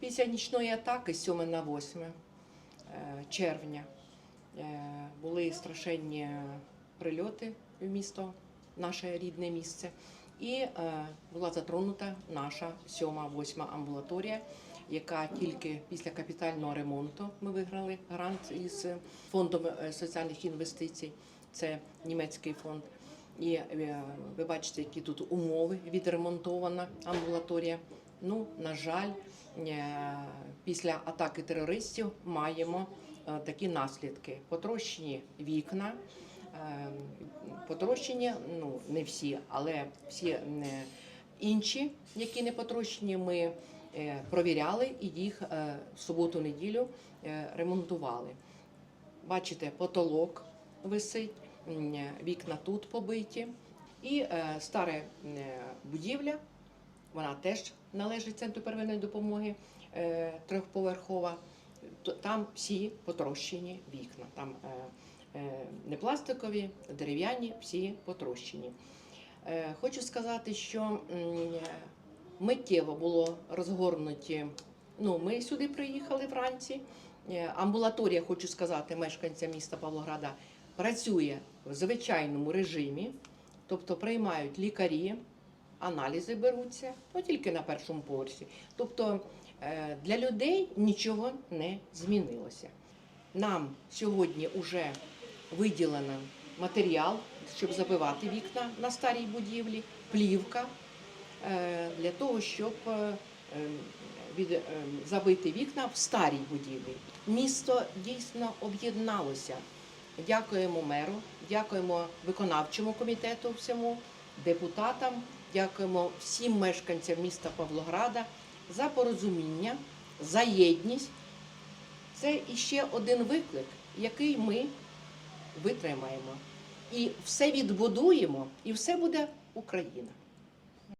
Після нічної атаки 7 на 8 е, червня е, були страшенні прильоти в місто, наше рідне місце. І е, була затронута наша 7-8 амбулаторія, яка тільки після капітального ремонту ми виграли грант із фондом соціальних інвестицій. Це німецький фонд. І ви бачите, які тут умови відремонтована амбулаторія. Ну, на жаль, е, після атаки терористів маємо е, такі наслідки: потрощені вікна, е, потрощені, ну не всі, але всі інші, які не потрощені, ми провіряли і їх в суботу-неділю ремонтували. Бачите, потолок висить, вікна тут побиті. І стара будівля, вона теж належить центру первинної допомоги е, трьохповерхова. Там всі потрощені вікна. Там е, е, не пластикові, дерев'яні, всі потрощені. Хочу сказати, що миттєво було розгорнуті. Ну, ми сюди приїхали вранці. Амбулаторія, хочу сказати, мешканцям міста Павлограда працює в звичайному режимі, тобто приймають лікарі, аналізи беруться, ну тільки на першому поверсі. Тобто е, для людей нічого не змінилося. Нам сьогодні вже виділено матеріал, щоб забивати вікна на старій будівлі, плівка е, для того, щоб е, забити вікна в старій будівлі. Місто дійсно об'єдналося. Дякуємо меру, дякуємо виконавчому комітету всьому, депутатам, дякуємо всім мешканцям міста Павлограда за порозуміння, за єдність. Це іще один виклик, який ми витримаємо. І все відбудуємо, і все буде Україна.